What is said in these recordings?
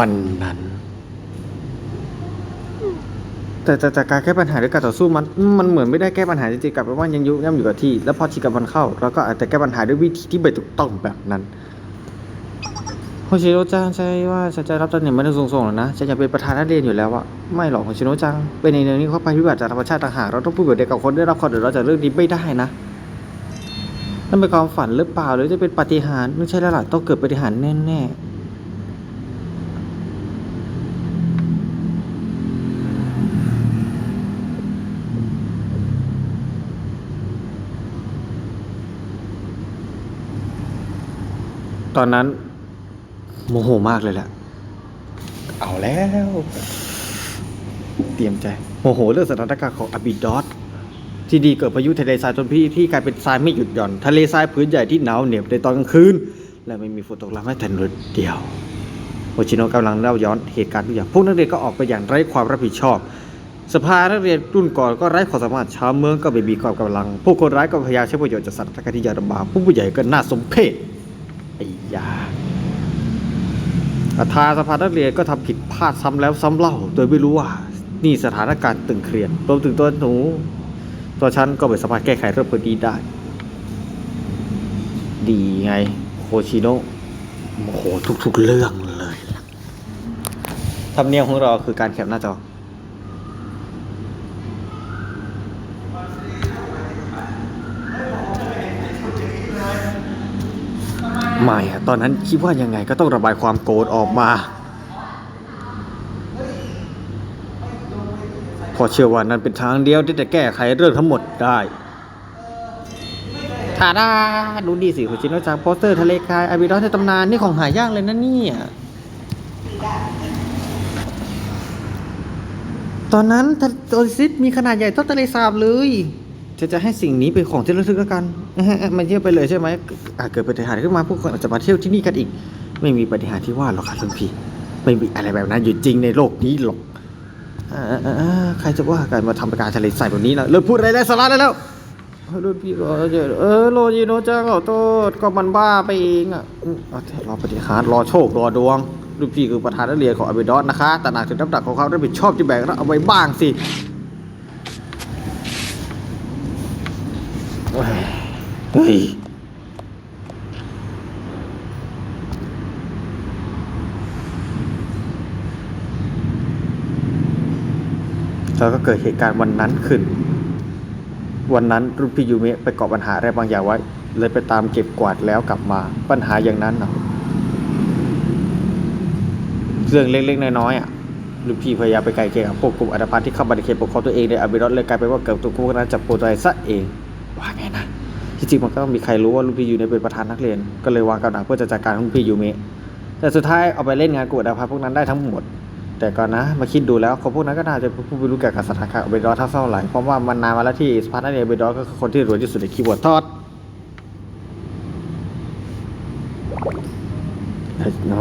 วันนั้น แต่แต่แต่การแก้ปัญหาด้วยการต่อสู้มันมันเหมือนไม่ได้แก้ปัญหาจริงๆกลับไปว่ายังยุย่ำอยู่กับที่ แล้วพอชิกับมันเข้าเราก็อาจจะแก้ปัญหาด้วยวิธีที่ไม่ถูกต้องแบบนั้นโฮชิโร่จังใช่ว่าฉันจะรับตำแหน่งไม่ได้สูงๆหรอกนะฉันอยากเป็นประธานนักเรียนอยู่แล้วอะไม่หรอกโฮชิโร่จังเป็นในเรื่องนี้เขาไปพิบัติจากธรรมชาติต่างหากเราต้องพูดแบบเดียวกับคนได้รับความเดือดร้อนจากเรื่องนี้ไม่ได้นะนั่นเป็นความฝันหรือเปล่าหรือจะเป็นปาฏิหาริย์ไม่ใช่แล้วล่ะต้องเกิดปาฏิหาริย์แน่ๆ อนนั้น โมโหมากเลยแหละ เอาแล้ว เตรียมใจ โมโหเรื่องสถานการณ์ของอบิดอสที่ดีเกิดพายุทะเลทรายจนพี่ที่กลายเป็นทรายไม่หยุดหย่อน ทะเลทรายพื้นใหญ่ที่หนาวเหน็บในตอนกลางคืน และไม่มีฝนตกลงให้แต่นิดเดียวโอชิโนะกำลังเล่าย้อนเหตุการณ์ทุกอย่างพวกนักเรียนก็ออกไปอย่างไร้ความรับผิดชอบ สภานักเรียนรุ่นก่อนก็ไร้ความสามารถชาวเมืองก็ไม่มีความกำลัง ผู้คนร้ายก็พยายามใช้ประโยชน์จากสถานการณ์ที่ยากลำบากผู้ผู้ใหญ่ก็น่าสมเพชไอ้ ยาประธานสภานักเรียนก็ทำผิดพลาดซ้ำแล้วซ้ำเล่า โดยไม่รู้ว่านี่สถานการณ์ตึงเครียดรวมถึงตัวหนู ตัวฉันก็ไม่สามารถแก้ไขเรื่องพอดีได้ ดีไงโคชิโนะโมโหทุกๆเรื่องเลยล่ะธรรมเนียมของเราคือการแคปหน้าจอ ไม่อะตอนนั้นคิดว่ายังไงก็ต้องระบายความโกรธออกมาเพอเชื่อว่านั่นเป็นทางเดียวที่จะแก้ไขเรื่องทั้งหมดได้ทาดาดูดีสิคุณชินจากโปสเตอร์ทะเลคายอาบิดอสในตำนานนี่ของหายากเลยนะเนี่ยตอนนั้นโอซิสมีขนาดใหญ่เท่าทะเลสาบเลย จะจะให้สิ่งนี้เป็นของที่ระลึกแล้วกันเอ๊ะมันเที่ยวไปเลยใช่ไหมอาจเกิดปฏิหารย์ขึ้นมาพวกคนอาจจะมาเที่ยวที่นี่กันอีก ไม่มีปฏิหารย์ที่ว่าหรอกค่ะลุงพี่ ไม่มีอะไรแบบนั้นอยู่จริงในโลกนี้หรอกอ่าอ่าอ่าใครจะว่าการมาทำประการทะเลทรายแบบนี้นะเลิกพูดอะไรได้สาระได้แล้วเฮ้ยรุ่นพี่รอเจอเออโรจิโนจังขอโทษก็มันบ้าไปเองอะอืมเอาเถอะรอปฏิหารย์รอโชครอดวงรุ่นพี่คือประธานนักเรียนของอเบดอสนะคะแต่หนักถึงน้ำหนักของเขารับผิดชอบที่แบกรับเอาไว้บ้างสิ เฮ้ย เฮ้ยแล้วก็เกิดเหตุการณ์วันนั้นขึ้น วันนั้นรุ่นพี่ยูเมะไปเกาะปัญหาอะไรบางอย่างไว้ เลยไปตามเก็บกวาดแล้วกลับมา ปัญหาอย่างนั้นเนาะเรื่องเล็กๆน้อยๆอะรุ่นพี่พยายามไปไกลเกลี่ยกับพวกกลุ่มอัตภัทที่เข้ามาในเขตปกครองตัวเองในอาบิรอสเลยกลายเป็นว่าเกิดตัวพวกนั้นจับโปรตัวซะเอง ว่าไงนะ ที่จริงมันก็มีใครรู้ว่าลูกพี่ยูเมะเป็นประธานนักเรียน ก็เลยวางกำลังเพื่อจะจัดการลุงพี่ยูเมะแต่สุดท้ายเอาไปเล่นงานกวดดาพาพวกนั้นได้ทั้งหมด แต่ก่อนนะมาคิดดูแล้วคนพวกนั้นก็น่าจะผู้ไม่รู้เกี่ยวกับสถานการณ์เบดอสเท่าไหร่เพราะว่ามันนานมาแล้วที่สภานักเรียนเบดอสก็คือคนที่รวยที่สุดในคีย์บอร์ดทอด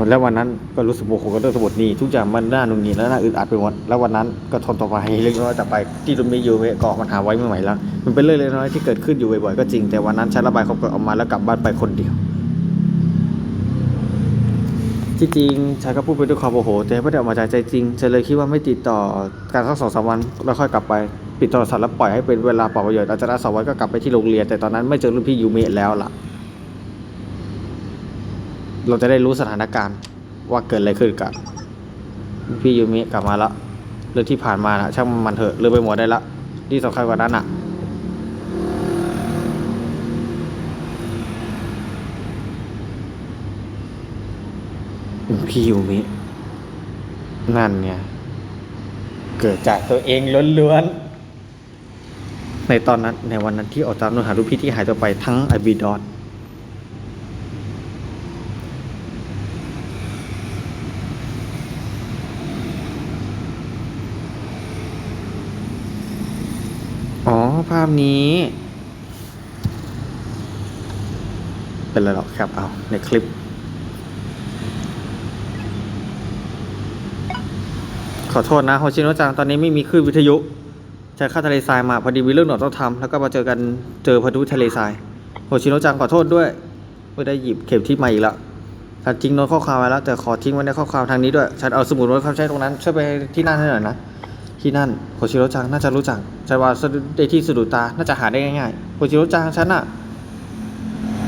แล้ววันนั้นก็รู้สึกโมโหกับเรื่องสมุดนี้ทุกอย่างมันน่าหนุ่งหงิดและน่าอึดอัดไปหมดแล้ววันนั้นก็ทนต่อไปเล็กน้อยแต่ไปที่รุ่นพี่ยูเมะก็ออกปัญหาไว้ไม่ไหวแล้ว มันเป็นเรื่องเล็กน้อยที่เกิดขึ้นอยู่บ่อยๆก็จริงแต่วันนั้นฉันระบายความโกรธออกมาแล้วกลับบ้านไปคนเดียวที่จริงฉันก็พูดไปด้วยความโมโหแต่ไม่ได้ออกมาจากใจจริงฉันเลยคิดว่าไม่ติดต่อการสักสองสามวันแล้วค่อยกลับไปปิดโทรศัพท์แล้วปล่อยให้เป็นเวลาเปล่าประโยชน์หลังจากนั้นสองวันก็กลับไปที่โรงเรียนแต่ตอนนั้นไม่เจอรุ่นพี่ยูเมะแล้วล่ะ เราจะได้รู้สถานการณ์ว่าเกิดอะไรขึ้นกันรุ่นพี่ยูมะกลับมาแล้วเรื่องที่ผ่านมานะช่างมันเถอะเรือไปหมดได้ละที่สำคัญกว่านั้นอะ พี่ยูมิ นั่นเนี่ย เกิดจากตัวเองล้วนๆในตอนนั้นในวันนั้นที่ออกตามนูหารูปพี่ที่หายตัวไปทั้งไอบีดอนอ๋อ ภาพนี้ เป็นอะไรหรอกครับเอาในคลิป ขอโทษนะโฮชิโนะจังตอนนี้ไม่มีคลื่นวิทยุใช้ค่าทะเลทรายมาพอดีมีเรื่องหนอต้องทำแล้วก็มาเจอกันเจอพายุทะเลทรายโฮชิโนะจังขอโทษด้วยไม่ได้หยิบเข็มทิศมาอีกแล้วฉันทิ้งโน้ตข้อความไว้แล้วแต่ขอทิ้งไว้ในข้อความทางนี้ด้วย ฉันเอาสมุดไว้ความใช้ตรงนั้นช่วยไปที่นั่นให้หน่อยนะ ที่นั่นโคชิโร่จังน่าจะรู้จักใช่ว่าในที่สะดุดตาน่าจะหาได้ง่ายๆโคชิโร่จังฉันน่ะ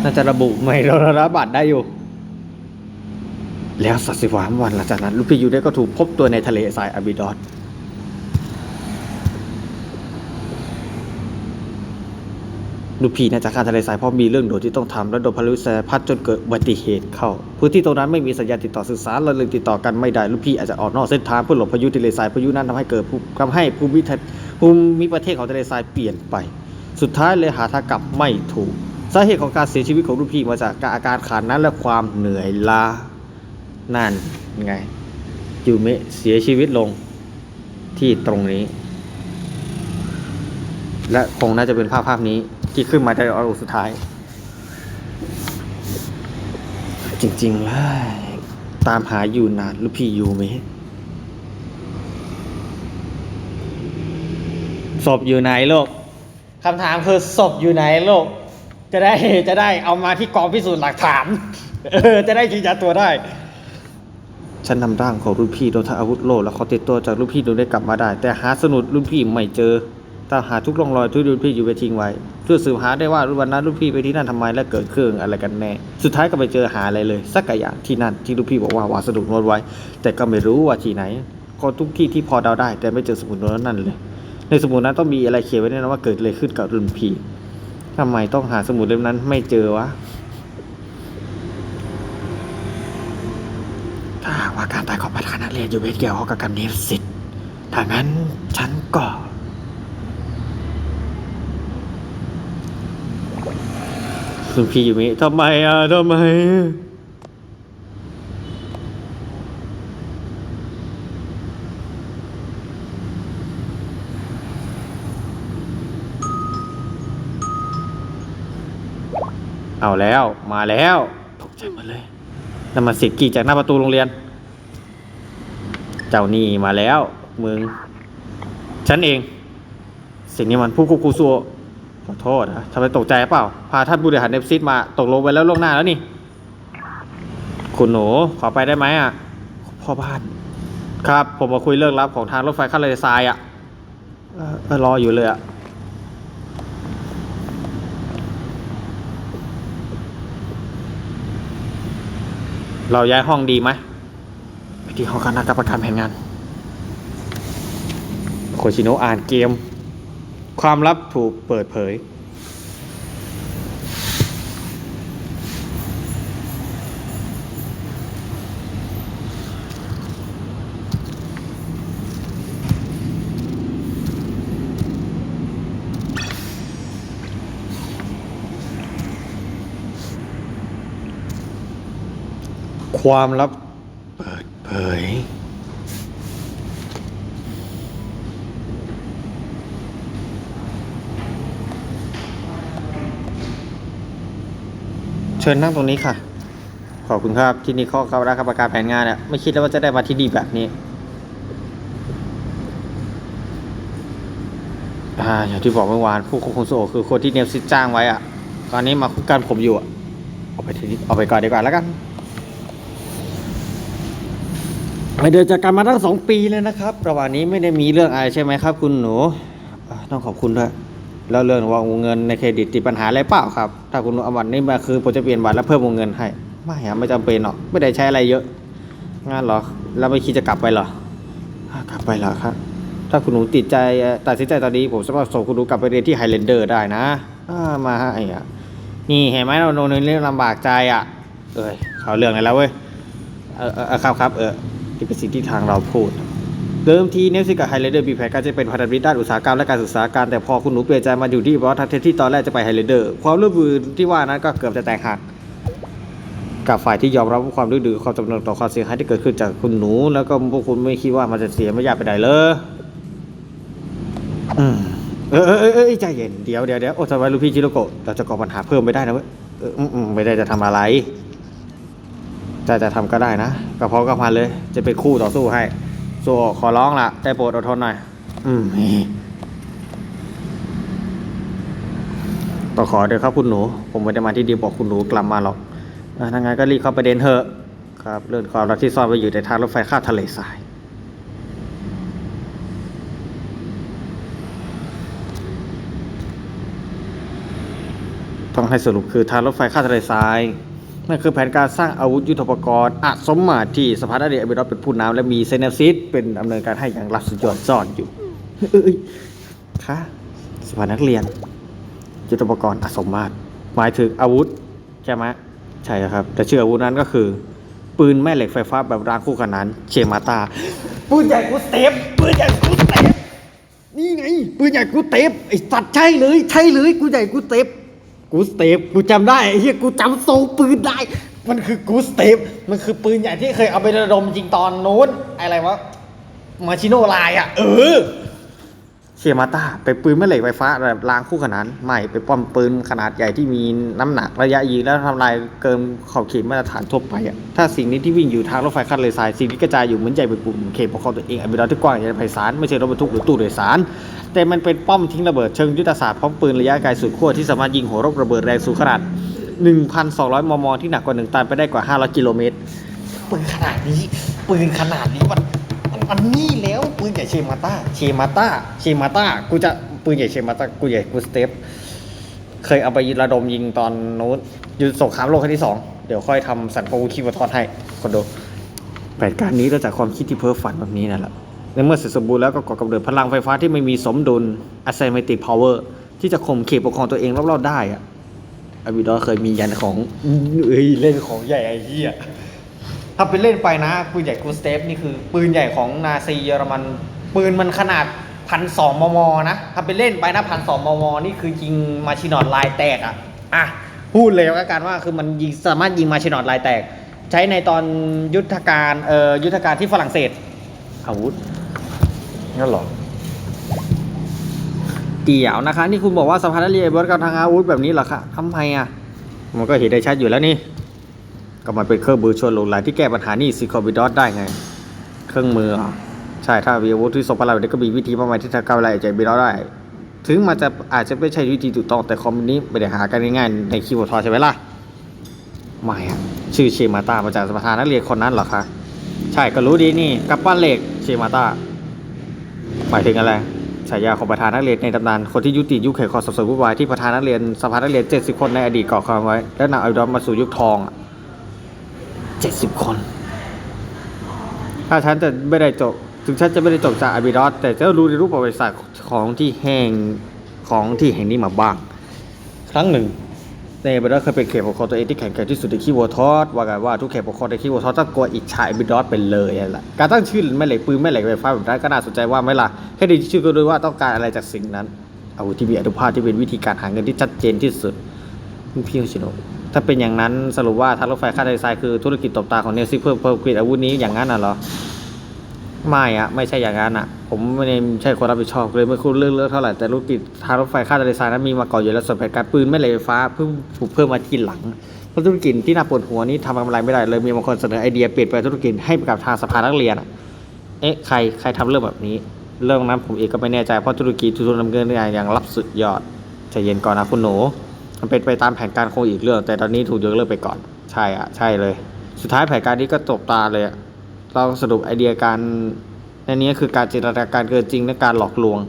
น่าจะระบุไม่รอรับัตรได้อยู่ แล้วสัตว์สิบสามวันหลังจากนั้นลูกพี่ยูได้ก็ถูกพบตัวในทะเลทรายอาบิดอส ลูกพี่น่าจะข้ามทะเลทรายเพราะมีเรื่องโดดที่ต้องทำและโดนพายุแสพัดจนเกิดอุบัติเหตุเข้า พื้นที่ตรงนั้นไม่มีสัญญาณติดต่อสื่อสารและเลยติดต่อกันไม่ได้ลูกพี่อาจจะออกนอกเส้นทางเพื่อหลบพายุทะเลทรายพายุนั้นทำให้เกิดทำให้ภูมิทัศภูมิประเทศของทะเลทรายเปลี่ยนไป สุดท้ายเลยหาทางกลับไม่ถูกสาเหตุของการเสียชีวิตของลูกพี่มาจากการอาการขาดน้ำและความเหนื่อยล้านั่นไงยูเมะเสียชีวิตลงที่ตรงนี้ และคงน่าจะเป็นภาพภาพนี้ ที่ขึ้นมาในอรุณสุดท้าย จริงๆแล้วตามหาอยู่นานลูกพี่อยูเมศพอยู่ไหนโลกคำถามคือศพอยู่ไหนโลก จะได้จะได้เอามาที่กองพิสูจน์หลักฐานเออจะได้ยืนยันตัวได้ ฉันนำร่างของรุ่นพี่โดนทาอาวุธโลและเขาติดตัวจากรุ่นพี่โดนได้กลับมาได้ แต่หาสนุดรุ่นพี่ไม่เจอ แต่หาทุกร่องรอยที่รุ่นพี่อยู่ไปทิ้งไว้ เพื่อสืบหาได้ว่าวันนั้นรุ่นพี่ไปที่นั่นทำไมและเกิดเครื่องอะไรกันแน่ สุดท้ายก็ไปเจอหาอะไรเลย สักอย่างที่นั่นที่รุ่นพี่บอกว่าวางสนุดน้ตไว้ แต่ก็ไม่รู้ว่าที่ไหน ก็ทุกที่ที่พอเดาได้ แต่ไม่เจอสมุดน้ตนั่นเลย ในสมุดนั้นต้องมีอะไรเขียนไว้แน่นอนว่าเกิดอะไรขึ้นกับรุ่นพี่ทำไมต้องหาสมุดเล่มนั้นไม่เจอวะถ้าว่าการตายของประธานนักเรียนอยู่เวทเกี่ยวข้องกับการนี้สิทธิ์ถ้างั้นฉันก็ คุณพี่อยู่มิทำไมอะทำไม เอาแล้วมาแล้วตกใจหมดเลยนั่นมันเสียงกรีดจากหน้าประตูโรงเรียน เจ้านี่มาแล้ว มึง ฉันเอง สิ่งนี้มันผู้ควบคุมสัว ขอโทษนะทำไมตกใจเปล่า พาท่านผู้บริหารเนฟซิตมาตกลงไปแล้วล่วงหน้าแล้วนี่ คุณหนูขอไปได้ไหมอะ พ่อบ้าน ครับ ผมมาคุยเรื่องลับของทางรถไฟขั้นเลยทรายอะเออรออยู่เลยอะ เราย้ายห้องดีไหมไปที่ห้องคณะกรรมการแผนงาน โคชิโนะอ่านเกม ความลับถูกเปิดเผย ความลับเปิดเผย เชิญนั่งตรงนี้ค่ะ ขอบคุณครับที่นี่ข้อเข้ารับประการแผนงานเนี่ยไม่คิดเลยว่าจะได้มาที่ดีแบบนี้อ่าอย่างที่บอกเมื่อวานผู้ควบคุมโซคือคนที่เนลซิจ้างไว้อะตอนนี้มาคุกกันผมอยู่อะเอาไปทีนี้เอาไปก่อนดีกว่าแล้วกันไม่เดินจากกันมาตั้งสองปีเลยนะครับ ระหว่างนี้ไม่ได้มีเรื่องอะไรใช่ไหมครับ คุณหนู ต้องขอบคุณด้วย แล้วเรื่องวางวงเงินในเครดิตติดปัญหาอะไรเปล่าครับ ถ้าคุณเอาบัตรนี้มาคือผมจะเปลี่ยนบัตรแล้วเพิ่มวงเงินให้ ไม่อะไม่จำเป็นหรอก ไม่ได้ใช้อะไรเยอะงานเหรอ แล้วไม่คิดจะกลับไปเหรอ กลับไปเหรอครับ ถ้าคุณหนูติดใจเอ่อตัดสินใจตอนนี้ผมสามารถส่งคุณหนูกลับไปเรียนที่ไฮแลนเดอร์ได้นะอ่ามาให้อะนี่เห็นไหมเราโดนเรื่องลำบากใจอะ เอ้ยเขาเรื่องอะไรแล้วเว้ย เออเออเออครับครับเออที่เป็นสิ่งที่ทางเราพูด เดิมทีเนฟซิกับไฮเลเดอร์มีแผนการจะเป็นพันธมิตรด้านอุตสาหกรรมและการศึกษาการแต่พอคุณหนูเปลี่ยนใจมาอยู่ที่บอสทัเทที่ตอนแรกจะไปไฮเลเดอร์ความร่วมมือที่ว่านั้นก็เกือบจะแตกหักกับฝ่ายที่ยอมรับความดื้อดื้อความจำนวนต่อความเสียหายที่เกิดขึ้นจากคุณหนู แล้วก็พวกคุณไม่คิดว่ามันจะเสียไม่ยากไปไหนเลยเออเออเออใจเย็นเดี๋ยวเดี๋ยวเดี๋ยวโอ้ทำไมลูกพี่ชิโรโกะเราจะก่อปัญหาเพิ่มไม่ได้นะเว้ยเอออืมไม่ได้จะทำอะไรจะจะทำก็ได้นะก็พร้อมกับมันเลย จะเป็นคู่ต่อสู้ให้ โซขอร้องละได้โปรดอดทนหน่อย อืมต้องขอเดี๋ยวครับคุณหนู ผมไม่ได้มาที่ดีบอกคุณหนูกลับมาหรอกเออถ้างั้นก็รีบเข้าประเด็นเถอะ ครับ เรื่องความรักที่ซ่อนไว้อยู่ในทางรถไฟข้ามทะเลทราย ต้องให้สรุปคือทางรถไฟข้ามทะเลทราย นั่นคือแผนการสร้างอาวุธยุทโธปกรณ์อัดสมมาตรที่สภานักเรียนอเมริกาเป็นผู้นำและมีเซเนซิสเป็นดำเนินการให้อย่างลับสุดยอดซ่อนอยู่เอ้ยค่ะสภานักเรียน ยุทโธปกรณ์อัดสมมาตรหมายถึงอาวุธใช่ไหมใช่ครับ แต่ชื่ออาวุธนั้นก็คือ ปืนแม่เหล็กไฟฟ้าแบบรางคู่ขนานเชมาตาปืนใหญ่กูสเตปปืนใหญ่กูสเตปนี่ไงปืนใหญ่กูเตปไอสัตว์ใช่เลย ใช่เลยกูใหญ่กูเตป กูสเตปกูจำได้ไอ้เฮียกูจำทรงปืนได้ มันคือกูสเตปมันคือปืนใหญ่ที่เคยเอาไประดมจริงตอนนู้น อะไรวะ มาชิโนไลายอะ เออ เชียมาต้าเป็นปืนแม่เหล็กไฟฟ้าแบบรางคู่ขนานไม่เป็นป้อมปืนขนาดใหญ่ที่มีน้ำหนักระยะยิงและทำลายเกินขอบเขตมาตรฐานทั่วไปอะถ้าสิ่งนี้ที่วิ่งอยู่ทางรถไฟขั้นเลยทรายสิ่งที่กระจายอยู่เหมือนใหญ่เป็นกลุ่มเขตปกครองตัวเองอันเป็นราที่กว้างใหญ่ไพศาลไม่ใช่รถบรรทุกหรือตู้โดยสาร แต่มันเป็นป้อมทิ้งระเบิดเชิงยุทธศาสตร์พร้อมปืนระยะไกลสุดขั้วที่สามารถยิงหัวรบระเบิดแรงสูงขนาด 1,200 มม ที่หนักกว่า1ตันไปได้กว่า 500 กิโลเมตรปืนขนาดนี้ปืนขนาดนี้มัน มันนนี่แล้วปืนใหญ่เชมาต้าเชมาต้าเชมาต้ากูจะปืนใหญ่เชมาต้ากูใหญ่กูสเตปเคยเอาไประดมยิงตอนนู้นยุทธสงครามโลกครั้งที่สองเดี๋ยวค่อยทำสันโปคีวทอดให้คนดูแผนการนี้ก็จากความคิดที่เพ้อฝันแบบนี้นั่นแหละในเมื่อเสร็จสมบูรณ์แล้วก็ก่อกำเนิดพลังไฟฟ้าที่ไม่มีสมดุล asymmetric power ที่จะข่มเขตปกครองตัวเองรอบๆได้อะอบิดอเคยมียันของเอ้ยเล่นของใหญ่ไอ้เหี้ย ถ้าไปเล่นไปนะ ปืนใหญ่กูสเตปนี่คือปืนใหญ่ของนาซีเยอรมัน ปืนมันขนาดพันสองมมนะ ถ้าไปเล่นไปนะพันสองมมนี่คือยิงมาชินอดลายแตกอะอะพูดเลยแล้วกันว่าคือมันยิงสามารถยิงมาชินอดลายแตก ใช้ในตอนยุทธการเอ่อยุทธการที่ฝรั่งเศสอาวุธงั้นหรอเดี๋ยวนะคะ นี่คุณบอกว่าสภานักเรียนเบิร์ดกับทางอาวุธแบบนี้เหรอคะทำไมอะ มันก็เห็นได้ชัดอยู่แล้วนี่ ก็มันเป็นเครื่องมือชวนหลงไหลที่แก้ปัญหานี่ซิคอบิดอสได้ไง เครื่องมือเหรอใช่ถ้ามีอาวุธที่ทรงพลังแบบนี้ก็มีวิธีมากมายที่จะก้าวไล่ใจบิดอสได้ ถึงมันจะอาจจะไม่ใช่วิธีถูกต้องแต่คอมมิวนี้ไม่ได้หากันง่ายๆในคีย์บอร์ดทอใช่ไหมล่ะไม่อะชื่อเชมาตามาจากสภานักเรียนคนนั้นเหรอคะใช่ก็รู้ดีนี่กับปั้นเหล็กเชมาตาหมายถึงอะไรฉายาของประธานนักเรียนในตำนานคนที่ยุติยุคแห่งความสับสนวุ่นวายที่ประธานนักเรียนสภานักเรียน 70 คนในอดีตก่อความไว้ แล้วนำอัลดอมมาสู่ยุคทองอะ 70คน ถ้าฉันจะไม่ได้จบ ถึงฉันจะไม่ได้จบจากอาบิดอสแต่จะรู้ในรูปประวัติศาสตร์ของที่แห่งของที่แห่งนี้มาบ้าง ครั้งหนึ่ง ในเบดอสเคยเป็นเขตปกครองตัวเองที่แข็งแกร่งที่สุดในคีย์วทอสว่ากันว่าทุกเขตปกครองในคีย์วทอสต้องกลัวอิจฉาอเบดอสเป็นเลยนั่นแหละการตั้งชื่อแม่เหล็กปืนแม่เหล็กไฟฟ้าแบบนั้นก็น่าสนใจว่าไหมล่ะแค่ดีชื่อก็รู้ว่าต้องการอะไรจากสิ่งนั้นอาวุธที่มีอนุภาพที่เป็นวิธีการหาเงินที่ชัดเจนที่สุดพี่โอชิโนะ ถ้าเป็นอย่างนั้นสรุปว่าทางรถไฟค่าไดไซน์คือธุรกิจตบตาของเนลซิเพื่อเพิ่มกรีดอาวุธนี้อย่างนั้นน่ะเหรอไม่อะไม่ใช่อย่างนั้นอะผมไม่ได้ใช่คนรับผิดชอบเลยไม่คุ้นเรื่องเรื่องเท่าไหร่แต่ธุรกิจทางรถไฟค่าโดยสารนั้นมีมาก่อนอยู่แล้วส่วนแผนการปืนแม่เหลไฟฟ้าเพิ่งถูกเพิ่มมาทีหลังเพราะธุรกิจที่น่าปวดหัวนี้ทำอะไรไม่ได้เลยมีบางคนเสนอไอเดียเปลี่ยนแปลงธุรกิจให้กับทางสภานักเรียนเอ๊ะใครใครทำเรื่องแบบนี้ เรื่องนั้นผมเองก็ไม่แน่ใจเพราะธุรกิจทุนดำเนินงานอย่างรับสุดยอดใจเย็นก่อนนะคุณหนู มันเป็นไปตามแผนการคงอีกเรื่อง แต่ตอนนี้ถูกยกเลิกไปก่อน ใช่อะ ใช่เลย สุดท้ายแผนการนี้ก็ตกตาเลยอะเราสรุปไอเดียการในนี้คือการจินตนาการเกินจริงและการหลอกลวง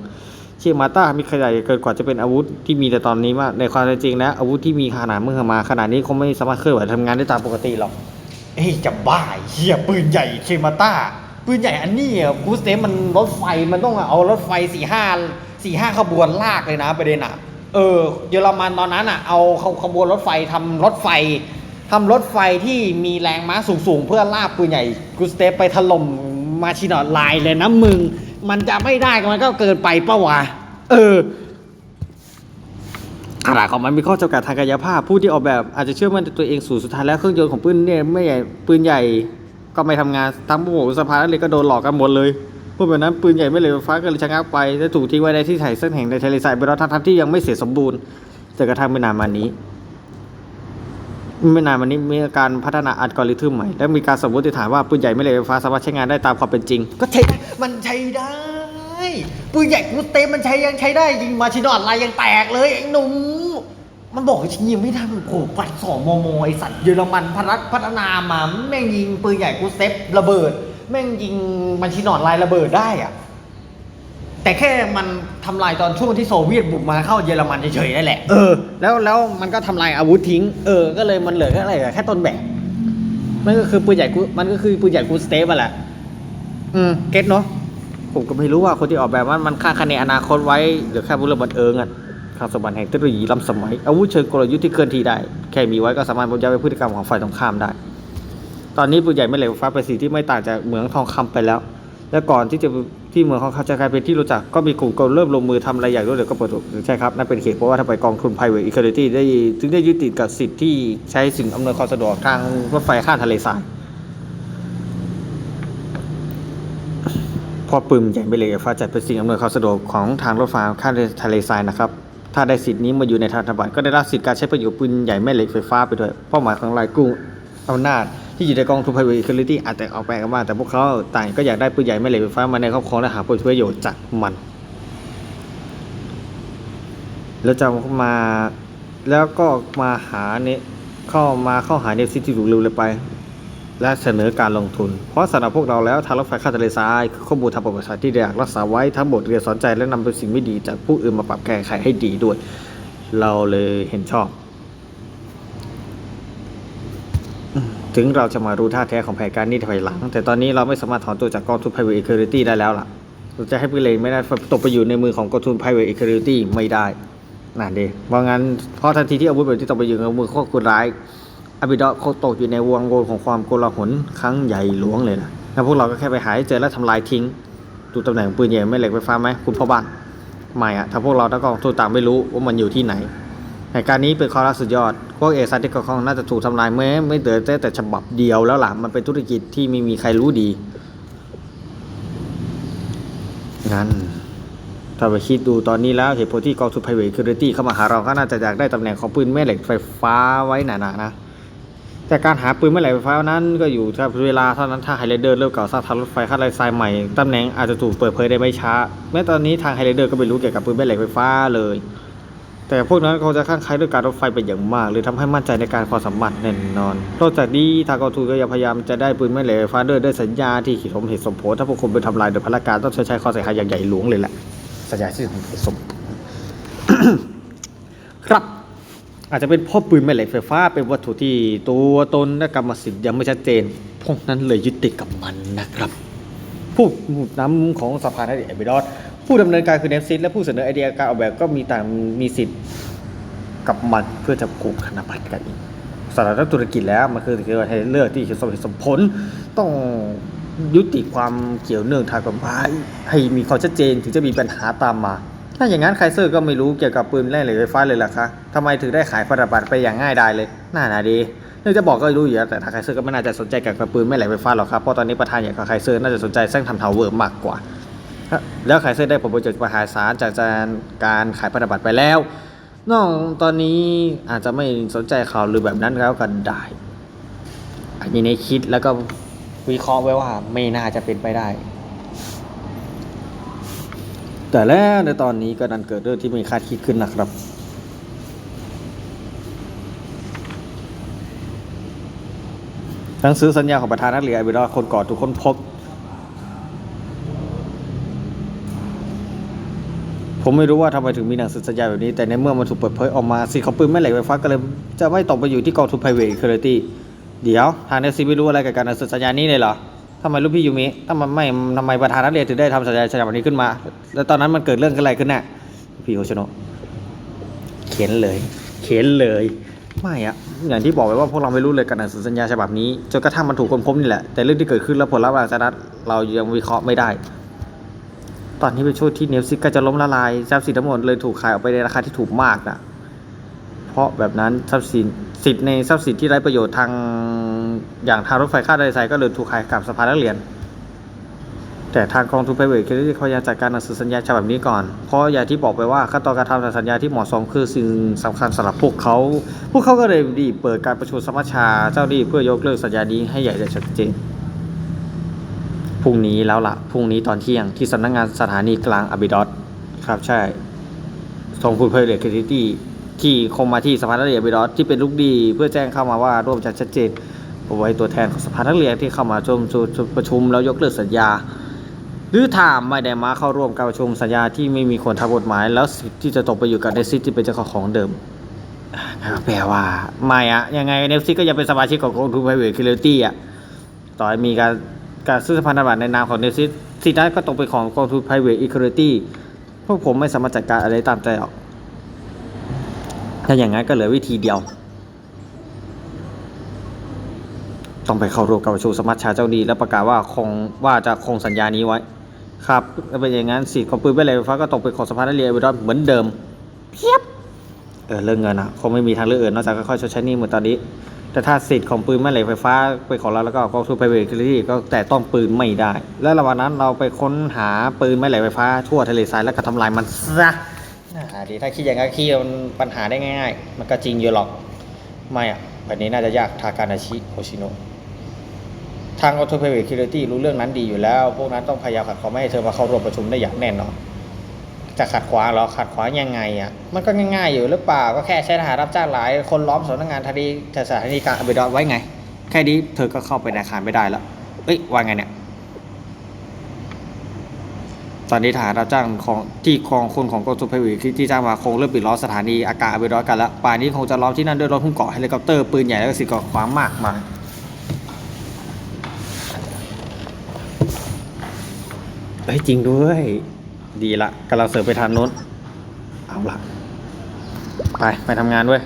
เชียมาต้ามีขนาดใหญ่เกินกว่าจะเป็นอาวุธที่มีแต่ตอนนี้มาก ในความเป็นจริงแล้วอาวุธที่มีขนาดเมื่อมาขนาดนี้คงไม่สามารถเคลื่อนไหวทำงานได้ตามปกติหรอก เอ้ยจะบ้าเฮียปืนใหญ่เชมาต้าปืนใหญ่อันนี้อะกูสเตมมันรถไฟมันต้องเอารถไฟสี่ห้าสี่ห้าขบวนลากเลยนะประเด็นอะ เออเยอรมันตอนนั้นอะเอาขบวนรถไฟทำรถไฟทำรถไฟที่มีแรงม้าสูงๆ เพื่อลากปืนใหญ่กูสเตปไปถล่มมาชินอดไลน์เลยนะมึง มันจะไม่ได้มันก็เกินไปปะวะเออขนาดของมันมีข้อจำกัดทางกายภาพ ผู้ที่ออกแบบอาจจะเชื่อมั่นตัวเองสูงสุดท้ายแล้วเครื่องยนต์ของปืนเนี่ยไม่ใหญ่ปืนใหญ่ก็ไม่ทำงานทั้งผู้ผมสภานักเรียก็โดนหลอกกันหมดเลย พวกแบบนั้นปืนใหญ่ไม่เหลวไฟฟ้าก็เลยชะงักไปและถูกทิ้งไว้ในที่ถ่ายเส้นแห่งในทะเลทรายไปแล้วทั้งๆที่ยังไม่เสร็จสมบูรณ์จนกระทั่งไม่นานมานี้ ไม่นานมานี้มีการพัฒนาอัลกอริทึมใหม่ และมีการสมมติฐานว่าปืนใหญ่ไม่เหลวไฟฟ้าสามารถใช้งานได้ตามความเป็นจริง ก็ใช้ได้มันใช้ได้ปืนใหญ่กูเต็มมันใช้ยังใช้ได้ยิงมาชินอดลายยังแตกเลยไอ้หนุ่มมันบอกชิงยิงไม่ทันโอ้โหปัดสองมมไอสัตว์เยอรมันพัฒพัฒนามาแม่งยิงปืนใหญ่กูเซฟระเบิด แม่งยิงมันชินอนลายระเบิดได้อะแต่แค่มันทำลายตอนช่วงที่โซเวียตบุกมาเข้าเยอรมันเฉยๆนั่นแหละ เออ แล้วแล้วมันก็ทำลายอาวุธทิ้ง เออ ก็เลยมันเหลือแค่อะไรอะแค่ต้นแบบมันก็คือปืนใหญ่กูมันก็คือปืนใหญ่กูสเตปอะแหละ อืม เก็ตเนาะ ผมก็ไม่รู้ว่าคนที่ออกแบบมันมันคาดคะเนอนาคตไว้หรือแค่พูดเรื่องบันเอิงอะข่าวสมบัติแห่งเทคโนโลยีล้ำสมัย อาวุธเชิงกลยุทธ์ที่เคลื่อนที่ได้ แค่มีไว้ก็สามารถบรรยายพฤติกรรมของฝ่ายตรงข้ามได้ ตอนนี้ปืนใหญ่ไม่เหล็กไฟฟ้าเป็นสิ่งที่ไม่ต่างจากเหมืองทองคำไปแล้ว และก่อนที่จะที่เหมืองทองคำจะกลายเป็นที่รู้จักก็มีกลุ่มคนเริ่มลงมือทำอะไรอย่างรวดเร็วก็เปิดใช่ครับนั่นเป็นเหตุเพราะว่าทำไมกองทุน private equity ได้ถึงได้ยึดติดกับสิทธิ์ที่ใช้สิ่งอำนวยความสะดวกทางรถไฟข้ามทะเลทรายพราะปืนใหญ่ไม่เหล็กไฟฟ้าจัดเป็นสิ่งอำนวยความสะดวกของทางรถไฟข้ามทะเลทรายนะครับถ้าได้สิทธิ์นี้มาอยู่ในธนบัตรก็ได้รับสิทธิ์การใช้ประโยชน์ปืนใหญ่แม่เหล็กไฟฟ้าไปด้วยเป้าหมายของรายกู้อำนาจ ที่อยู่ในกองทุน private equity อาจจะออกแปลกันมาแต่พวกเขาต่างก็อยากได้ปืนใหญ่แม่เหล็กไฟฟ้ามาในครอบครองและหาผลประโยชน์จากมัน แล้วจะมาแล้วก็มาหาเนี่ยเข้ามาเข้าหาเนี่ยซิตี้ถูกลืมเลยไปและเสนอการลงทุน เพราะสำหรับพวกเราแล้วทางรถไฟข้ามทะเลทรายคือข้อมูลทางประวัติศาสตร์ที่อยากรักษาไว้ทั้งบทเรียนสอนใจและนำเป็นสิ่งไม่ดีจากผู้อื่นมาปรับแก้ไขให้ดีด้วย เราเลยเห็นชอบ ถึงเราจะมารู้ท่าแท้ของแผนการนี้ภายหลัง แต่ตอนนี้เราไม่สามารถถอนตัวจากกองทุน private equity ได้แล้วล่ะ เราจะให้ผู้เล่นไม่ได้ตกไปอยู่ในมือของกองทุน private equity ไม่ได้นั่นเดีเพราะงั้นเพราะทันทีที่อาวุธแบบที่ตกไปอยู่ในมือของคนร้ายอบิดอเขาตกอยู่ในวงโวนของความโกลาหลครั้งใหญ่หลวงเลยนะแล้วพวกเราก็แค่ไปหาให้เจอและทำลายทิ้งดูตำแหน่งปืนใหญ่ไม่เหล็กไฟฟ้าไหมคุณพ่อบ้านไม่อะถ้าพวกเราทั้งกองทุนต่างไม่รู้ว่ามันอยู่ที่ไหน เหตุการณ์นี้เป็นข้อรักสุดยอด พวกเอกสารที่เกี่ยวข้องน่าจะถูกทำลายแม้ไม่เหลือแต่แต่ฉบับเดียวแล้วล่ะ มันเป็นธุรกิจที่ไม่มีใครรู้ดี งั้น ถ้าไปคิดดูตอนนี้แล้วเหตุผลที่กองทุน private security เข้ามาหาเราก็น่าจะอยากได้ตำแหน่งของปืนแม่เหล็กไฟฟ้าไว้หนาๆนะ แต่การหาปืนแม่เหล็กไฟฟ้านั้นก็อยู่ที่เวลาเท่านั้นถ้าไฮเรเดอร์เริ่มก่อสร้างทางรถไฟข้ามทะเลทรายใหม่ตำแหน่งอาจจะถูกเปิดเผยได้ไม่ช้า แม้ตอนนี้ทางไฮเรเดอร์ก็ไม่รู้เกี่ยวกับปืนแม่เหล็กไฟฟ้าเลย แต่พวกนั้นเขาจะข้างใครด้วยการรถไฟเป็นอย่างมากเลยทำให้มั่นใจในการความสามารถแน่นอน นอกจากนี้ทางกองทุนก็ยังพยายามจะได้ปืนแม่เหล็กไฟฟ้าด้วยด้วยสัญญาที่ขีดสมเหตุสมผลถ้าพวกคุณไปทำลายโดยพลการต้องใช้ใช้ข้อเสียหายอย่างใหญ่หลวงเลยแหละสัญญาที่สมเหตุสมครับอาจจะเป็นพ่อปืนแม่เหล็กไฟฟ้าเป็นวัตถุที่ตัวตนและกรรมสิทธิ์ยังไม่ชัดเจน พวกนั้นเลยยึดติดกับมันนะครับ ผู้นำของสภานักเรียนเอบิดอส ผู้ดำเนินการคือเนฟซิสและผู้เสนอไอเดียการออกแบบก็มีต่างมีสิทธิ์กับมันเพื่อจะโกงธนบัตรกันอีกสำหรับนักธุรกิจแล้วมันคือถือว่าให้เลือกที่สมเหตุสมผลต้องยุติความเกี่ยวเนื่องทางกฎหมายให้มีความชัดเจนถึงจะมีปัญหาตามมา ถ้าอย่างนั้นไคเซอร์ก็ไม่รู้เกี่ยวกับปืนแร่เหล็กไฟฟ้าเลยล่ะคะทำไมถึงได้ขายพันธบัตรไปอย่างง่ายดายเลยน่าหนาดีเนื่องจะบอกก็รู้อยู่แล้วแต่ทางไคเซอร์ก็ไม่น่าจะสนใจเกี่ยวกับปืนแม่เหล็กไฟฟ้าหรอกครับเพราะตอนนี้ประธานอย่างกับไคเซอร์น่าจะสนใจสร้างทำทาวเวอร์มากกว่า แล้วไคเซอร์ได้ผลประโยชน์มหาศาลจากการขายพันธบัตรไปแล้วน้อกตอนนี้อาจจะไม่สนใจข่าวหรือแบบนั้นแล้วกันได้ อันนี้ในคิดแล้วก็วิเคราะห์ไว้ว่าไม่น่าจะเป็นไปได้ แต่แล้วในตอนนี้ก็ดันเกิดเรื่องที่ไม่คาดคิดขึ้นนะครับหนังสือสัญญาของประธานนักเรียนไอเบรอคนก่อนทุกคนพบ ผมไม่รู้ว่าทำไมถึงมีหนังสือสัญญาแบบนี้ แต่ในเมื่อมันถูกเปิดเผยออกมาสิทธิ์ของปืนแม่เหล็กไฟฟ้าก็เลยจะไม่ตกไปอยู่ที่กองทุน private security เดี๋ยว ทางเนซีไม่รู้อะไรกับการหนังสือสัญญานี้เลยเหรอทำไมลูกพี่ยูมิทำไมไม่ทำไมประธานนักเรียนถึงได้ทำสัญญาฉบับนี้ขึ้นมา แล้วตอนนั้นมันเกิดเรื่องอะไรขึ้นน่ะพี่โฮชโนะเขียนเลย เขียนเลย ไม่อะอย่างที่บอกไปว่าพวกเราไม่รู้เลยกับหนังสือสัญญาฉบับนี้จนกระทั่งมันถูกคนพบนี่แหละแต่เรื่องที่เกิดขึ้นและผลลัพธ์หลังจากนั้นเรายังวิเคราะห์ไม่ได้ ตอนนี้เป็นช่วงที่เนฟซิกก็จะล้มละลายทรัพย์สินทั้งหมดเลยถูกขายออกไปในราคาที่ถูกมากนะเพราะแบบนั้นทรัพย์สินสิทธิ์ในทรัพย์สินที่ไร้ประโยชน์ทางอย่างทางรถไฟข้ามทะเลทรก็เลยถูกขายกับสภานักเรียน แต่ทางกองทุนไพรเวทเครดิตเขายังจัดการหนังสือสัญญาฉบับนี้ก่อน เพราะอย่างที่บอกไปว่าขั้นตอนการทำสัญญาที่เหมาะสมคือสิ่งสำคัญสำหรับพวกเขา พวกเขาก็เลยรีเปิดการประชุมสมัชชาเจ้าหนี้เพื่อยกเลิกสัญญานี้ให้ใหญ่และชัดเจน พรุ่งนี้แล้วล่ะพรุ่งนี้ตอนเที่ยงที่สำนักงานสถานีกลางอาบิดอสครับใช่ทรงคุณเพลเลตเครดิตี้ขี่คงมาที่สภานักเรียนเบดอสที่เป็นลูกดี เพื่อแจ้งเข้ามาว่าร่วมจะชัดเจนเอาไว้ตัวแทนของสภานักเรียนที่เข้ามาชมประชุมแล้วยกเลิกสัญญา หรือถ้าไม่ได้มาเข้าร่วมการประชุมสัญญาที่ไม่มีคนทำกฎหมาย แล้วสิทธิ์ที่จะตกไปอยู่กับเนซิที่เป็นเจ้าของของเดิมอ่าแปลว่าไม่อะยังไงเนซิก็ยังเป็นสมาชิกของกองทุนไพรเวทคิลเลตี้อะต่อให้มีการ การซื้อพันธบัตรในนามของเนซิสิทธิ์นั้นก็ตกเป็นของกองทุนไพรเวทอีคิลเลตี้พวกผมไม่สามารถจัดการอะไรตามใจหรอก ถ้าอย่างนั้นก็เหลือวิธีเดียว ต้องไปเข้าร่วมกับประชุมสมัชชาเจ้าดี และประกาศว่าคงว่าจะคงสัญญานี้ไว้ ครับถ้าเป็นอย่างนั้นสิทธิ์ของปืนแม่เหล็กไฟฟ้าก็ตกเป็นของสภานักเรียนเอเวอร์ดอนเหมือนเดิมเพียบเออเรื่องเงินอะคงไม่มีทางเลือกอื่นนอกจากค่อยๆชดใช้หนี้เหมือนตอนนี้ แต่ถ้าสิทธิ์ของปืนแม่เหล็กไฟฟ้าเป็นของเราแล้วก็กองทุนไปเวกที่ก็แต่ต้องปืนไม่ได้ และระหว่างนั้นเราไปค้นหาปืนแม่เหล็กไฟฟ้าทั่วทะเลทรายแล้วก็ทำลายมันซะดีถ้าคิดอย่างนั้นคิดมันปัญหาได้ง่าย ๆ มันก็จริงอยู่หรอกไม่อะแบบนี้น่าจะยากทาการอาชิโฮชิโนทางออโต p พเวคิ r ตี้รู้เรื่องนั้นดีอยู่แล้ว พวกนั้นต้องพยายามขัดขวางไม่ให้เธอมาเข้าร่วมประชุมได้อย่างแน่นอน จะขัดขวางเหรอขัดขวางยังไงอะมันก็ง่ายๆอยู่หรือเปล่าก็แค่ใช้ทหารรับจ้างหลาย คนล้อมสำนักงานทดีสถานีกลารอเบดอนไว้ไง แค่นี้เธอก็เข้าไปในอาคารไม่ได้แล้วเอ้ยว่าไงเนี่ยตอนนี้ทหารรับจ้างของที่กองคนของกองทุนไพรเวทที่จ้างมาคงเริ่มปิดล้อมสถานีอากาศอเบดอนกันแล้วป่านนี้คงจะล้อมที่นั่นด้วยรถหุ้มเกาะเฮลิคอปเตอร์ปืนใหญ่แล้วก็สิ่งก่อขวางมากมายเฮ้ยจริงด้วย ดีละกำลังเสิร์ฟไปทางโน้น เอาละไป ไปทำงานด้วย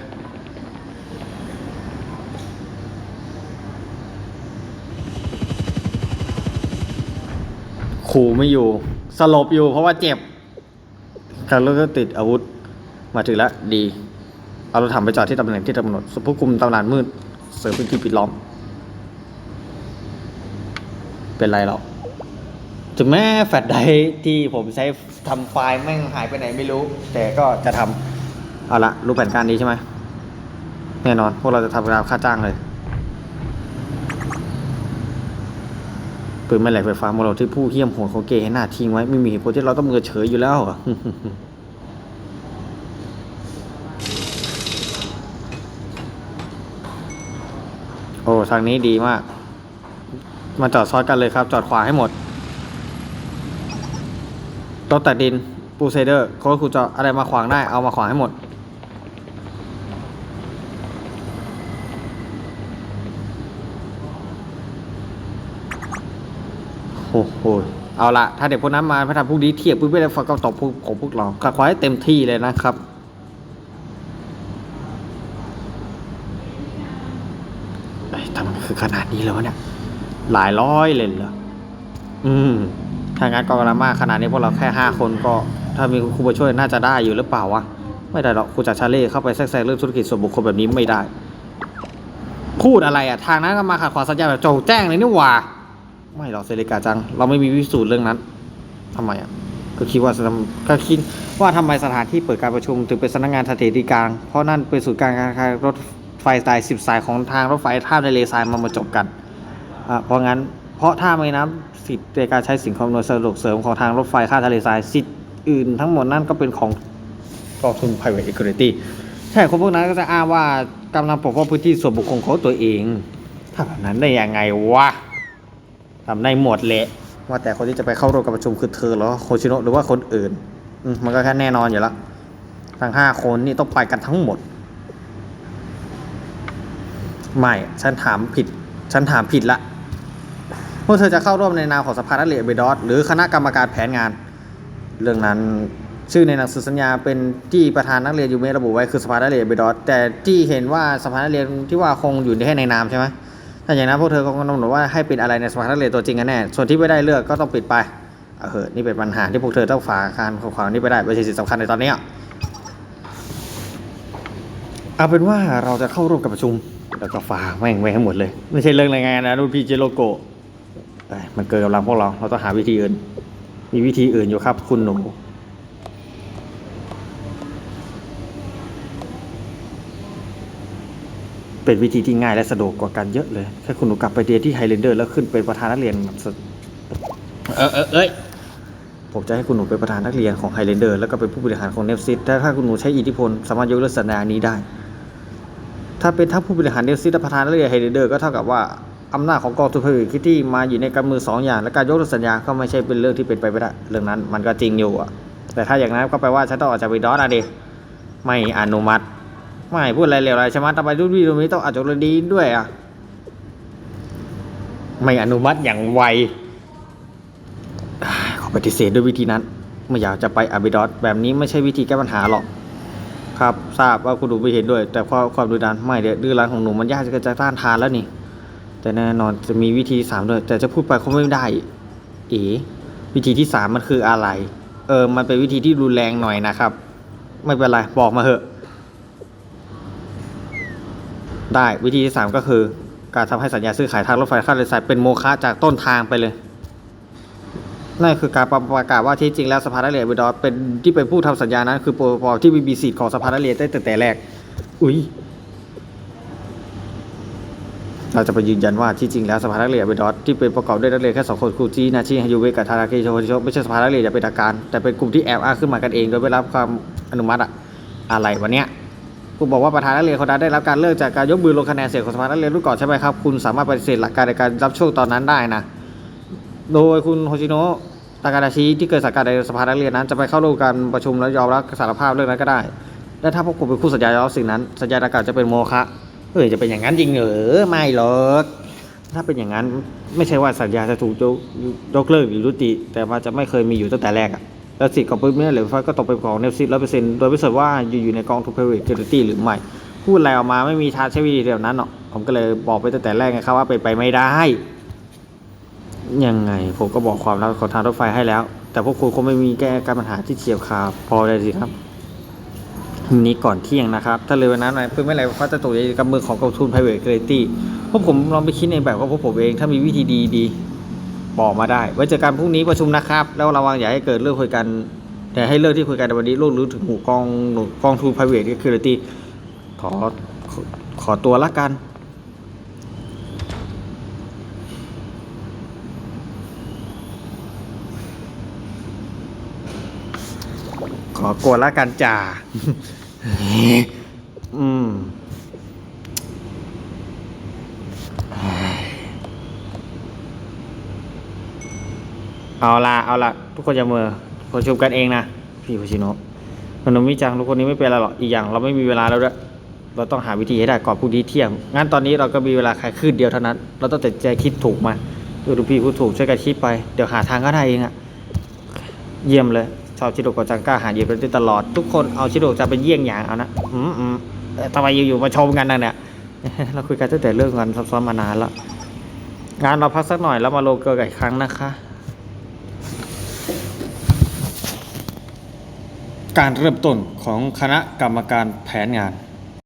ขู่ไม่อยู่ สลบอยู่เพราะว่าเจ็บการรถก็ติดอาวุธ มาถึงแล้วดี เอารถถังไปจอดที่ตำแหน่งที่กำหนดผู้คุมตำนานมืด เสริมพื้นที่ปิดล้อม เป็นไรหรอก ถึงแม้แฟลชไดรฟ์ที่ผมใช้ทำไฟล์แม่งหายไปไหนไม่รู้ แต่ก็จะทำเอาละรู้แผนการนี้ใช่ไหมแน่นอน พวกเราจะทำตามค่าจ้างเลยปืนแม่เหล็กไฟฟ้าโมโลที่ผู้เหี้ยมโหดของเกยให้หน้าทิ้งไว้ไม่มีเหตุผลที่เราต้องมือเฉยอยู่แล้วโอ้ทางนี้ดีมาก มาจอดซ้อนกันเลยครับ จอดขวาให้หมด รถตัดดิน ปูเซเดอร์เขาก็คุณจะอะไรมาขวางได้ เอามาขวางให้หมด โอ้โห เอาละถ้าเด็กพวกนั้นมาพระทำพวกนี้เทียบปุ๊บไม่ได้ฟังก็ตอบพวกของพวกเราขัดขวางให้เต็มที่เลยนะครับเอ้ยทำไมคือขนาดนี้แล้ววะเนี่ย หลายร้อยเลยเหรอ อืม ถ้างั้นก็กำลังมากขนาดนี้พวกเราแค่ห้าคนก็ ถ้ามีครูมาช่วยน่าจะได้อยู่หรือเปล่าวะ ไม่ได้หรอกครูจากชาเล่เข้าไปแทรกแซงเรื่องธุรกิจส่วนบุคคลแบบนี้ไม่ได้ พูดอะไรอะ ทางนั้นก็มาขัดขวางสัญญาแบบโจงแจ้งเลยนี่หว่า ไม่หรอกเซริกาจัง เราไม่มีวิสูตรเรื่องนั้นทำไมอะ ก็คิดว่าทำก็คิดว่าทำไมสถานที่เปิดการประชุมถึงเป็นสำนักงานสถิติกลาง เพราะนั่นเป็นศูนย์กลางการขายรถไฟสายสิบสายของทางรถไฟท่ามทะเลทรายมามาจบกันอะเพราะงั้นเพราะถ้าไม่นับ สิทธิ์ในการใช้สิ่งคำนวณสะดวกเสริมของทางรถไฟข้าทะเลทรายสิทธิ์อื่นทั้งหมดนั่นก็เป็นของกองทุน private equity ใช่คนพวกนั้นก็จะอ้างว่ากำลังปกป้องพื้นที่ส่วนบุคคลของตัวเองถ้าแบบนั้นได้ยังไงวะทำได้หมดแหละว่าแต่คนที่จะไปเข้าร่วมกับประชุมคือเธอหรือโคชิโนะหรือว่าคนอื่นมมันก็แค่แน่นอนอยู่แล้วทั้งห้าคนนี่ต้องไปกันทั้งหมด ไม่ ฉันถามผิด ฉันถามผิดละ พวกเธอจะเข้าร่วมในนามของสภานักเรียนเบดอสหรือคณะกรรมการแผนงาน เรื่องนั้นชื่อในหนังสือสัญญาเป็นที่ประธานนักเรียนยูเมะระบุไว้คือสภานักเรียนเบดอสแต่ที่เห็นว่าสภานักเรียนที่ว่าคงอยู่แค่ในนามใช่ไหมถ้าอย่างนั้นพวกเธอก็กำหนดว่าให้เป็นอะไรในสภานักเรียนตัวจริงกันแน่ส่วนที่ไม่ได้เลือกก็ต้องปิดไปเอาเหอนี่เป็นปัญหาที่พวกเธอต้องฝ่าการขวางนี้ไปได้ไม่ใช่สิ่งสำคัญในตอนนี้เอาเป็นว่าเราจะเข้าร่วมกับประชุมแล้วก็ฝ่าแม่งไว้ให้หมดเลย ไม่ใช่เรื่องอะไรไงนะรุ่นพี่เจโรโก มันเกินกำลังพวกเรา เราต้องหาวิธีอื่น มีวิธีอื่นอยู่ครับ คุณหนูเป็นวิธีที่ง่ายและสะดวกกว่ากันเยอะเลยแค่คุณหนูกลับไปเรียนที่ไฮเลนเดอร์แล้วขึ้นเป็นประธานนักเรียนสเออเออเอ้ยผมจะให้คุณหนูเป็นประธานนักเรียนของไฮเลนเดอร์แล้วก็เป็นผู้บริหารของเนฟซิตแต่ถ้าคุณหนูใช้อิทธิพลสามารถยกเลิกสัญญานี้ได้ ถ้าเป็นทั้งผู้บริหารเนฟซิตและประธานนักเรียนไฮเลนเดอร์ก็เท่ากับว่า อำนาจของกองทุนพาวิคิที่มาอยู่ในกำมือสองอย่าง และการยกเลิกสัญญาก็ไม่ใช่เป็นเรื่องที่เป็นไปไม่ได้เรื่องนั้น มันก็จริงอยู่อะแต่ถ้าอย่างนั้นก็แปลว่าฉันต้องออกจากวีดอสอะดิไม่อนุมัติ ไม่พูดอะไรเลวอะไรใช่ไหมทำไมรุ่นพี่ตรงนี้ต้องอาจจะเรดีด้วยอะไม่อนุมัติอย่างไวขอปฏิเสธด้วยวิธีนั้น ไม่อยากจะไปอาบิดอสแบบนี้ไม่ใช่วิธีแก้ปัญหาหรอกครับทราบว่าคุณหนูไม่เห็นด้วย แต่ความความดุดันไม่เดี๋ยวดื้อนของหนูมันยากจะจะต้านทานแล้วนี่ แต่แน่นอนจะมีวิธีสามด้วยแต่จะพูดไปคงไม่ได้ เอ๋วิธีที่สามมันคืออะไร เออ มันเป็นวิธีที่รุนแรงหน่อยนะครับ ไม่เป็นไร บอกมาเถอะ ได้วิธีที่สามก็คือ การทำให้สัญญาซื้อขายทางรถไฟค่าโดยสารเป็นโมฆะจากต้นทางไปเลยนั่นคือการประกาศว่าที่จริงแล้วสภานักเรียนเบดอเป็นที่เป็นผู้ทำสัญญานั้นคือปปที่มีสิทธิ์ของสภานักเรียนตั้งแต่แต่แรก อุ้ย เราจะไปยืนยันว่าที่จริงแล้วสภานักเรียนเบดอสที่เป็นประกอบด้วยนักเรียนแค่สองคนครูจีนาชิฮายุเวะกับทาราเกโชโชไม่ใช่สภานักเรียนจะเป็นทางการ แต่เป็นกลุ่มที่แอบอ้างขึ้นมากันเองโดยไม่รับความอนุมัติอะอะไรวะเนี้ยคุณบอกว่าประธานนักเรียนคนนั้นได้รับการเลิกจากการยกมือลงคะแนนเสียงของสภานักเรียนรุ่นก่อนใช่ไหมครับ คุณสามารถปฏิเสธหลักการในการรับช่วงตอนนั้นได้นะ โดยคุณโฮชิโนะตากาดาชิที่เคยสังกัดในสภานักเรียนนั้น จะไปเข้าร่วมการประชุมและยอมรับสารภาพเรื่องนั้นก็ได้ และถ้าพวกคุณเป็นคู่สัญญายอมสิ่งนั้น สัญญาดังกล่าวจะเป็นโมฆะ เอ้ยจะเป็นอย่างนั้นจริงเหรอไม่หรอกถ้าเป็นอย่างนั้นไม่ใช่ว่าสัญญาจะถูกยกเลิกหรือยุติ แต่ว่าจะไม่เคยมีอยู่ตั้งแต่แรกอะแล้วสิทธิ์ของปืนเมื่อเหลือไฟก็ตกเป็นของเนฟซิตร้อยเปอร์เซ็นต์โดยไม่สนว่าอยู่อยู่ในกองทุน private security หรือไม่พูดอะไรออกมาไม่มีทางใช้วิธีแบบนั้นหรอกผมก็เลยบอกไปตั้งแต่แรกไงครับว่าเป็นไปไม่ได้ยังไงผมก็บอกความลับของทางรถไฟให้แล้ว แต่พวกคุณคงไม่มีแก้การปัญหาที่เฉียบขาดพอเลยสิครับ วันนี้ก่อนเที่ยงนะครับ ถ้าเลยวันนั้นไปเพื่อไม่อะไรก็จะตกใจกำมือของกองทุน private security พวกผมลองไปคิดในแบบของพวกผมเอง ถ้ามีวิธีดีดีๆบอกมาได้ ไว้เจอกันพรุ่งนี้ประชุมนะครับ แล้วระวังอย่าให้เกิดเรื่องคุยกัน แต่ให้เรื่องที่คุยกันในวันนี้ลูกรู้ถึงหูกองกองทุน private security ขอขอตัวละกัน อกดละกันจ่าอืมเอาละเอาละทุกคนอย่าเมือประชุมกันเองนะพี่โฮชิโนะมันนมิจังทุกคนนี้ไม่เป็นไรหรอกอีกอย่าง เราไม่มีเวลาแล้วด้วยเราต้องหาวิธีให้ได้ก่อนพรุ่งนี้เที่ยงงั้นตอนนี้เราก็มีเวลาแค่คืนเดียวเท่านั้น เราต้องตัดใจคิดถูกมาดูดูพี่พูดถูกช่วยกันคิดไปเดี๋ยวหาทางก็ได้เองอะเยี่ยมเลย ชอบชิโดกจังก้าหาเยี่ยมได้ตลอดทุกคนเอาชิโดกจะเป็นเยี่ยงอย่างเอานะอืมอืมทำไมอยู่ๆมาชมกันนะเนี่ยเราคุยกันตั้งแต่เรื่องงานซับซ้อนมานานแล้วงานเราพักสักหน่อยแล้วมาโลเกอร์อีกครั้งนะคะ การเริ่มต้นของคณะกรรมการแผนงาน